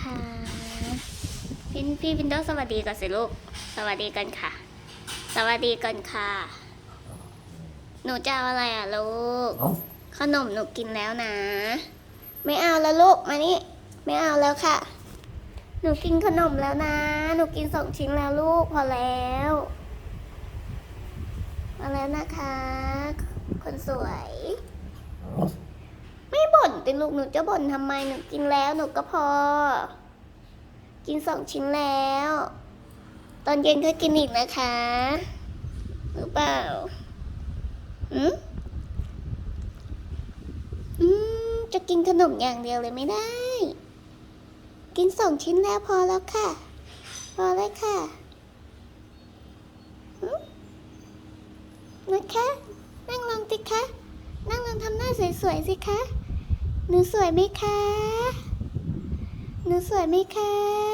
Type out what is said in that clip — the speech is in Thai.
คะพี่พี่วินโดว์สวัสดีก่อนสิลูก สวัสดีกันค่ะ สวัสดีกันค่ะ หนูจะเอาอะไรอะลูก ขนมหนูกินแล้วนะ ไม่เอาแล้วลูกมานี่ไม่เอาแล้วค่ะ หนูกินขนมแล้วนะ หนูกินสองชิ้นแล้วลูกพอแล้วพอแล้วนะคะ คนสวยไม่บ่นแต่ลูกหนูจะบ่นทำไมหนูกินแล้วหนูก็พอ กินสองชิ้นแล้ว ตอนเย็นก็กินอีกนะคะหรือเปล่าอืมอืมจะกินขนมอย่างเดียวเลยไม่ได้ กินสองชิ้นแล้วพอแล้วค่ะ พอแล้วค่ะอืมนะคะ นั่งลงสิคะ นั่งลงทำหน้าสวยๆสิคะ หนูสวยไหมคะ หนูสวยไหมคะ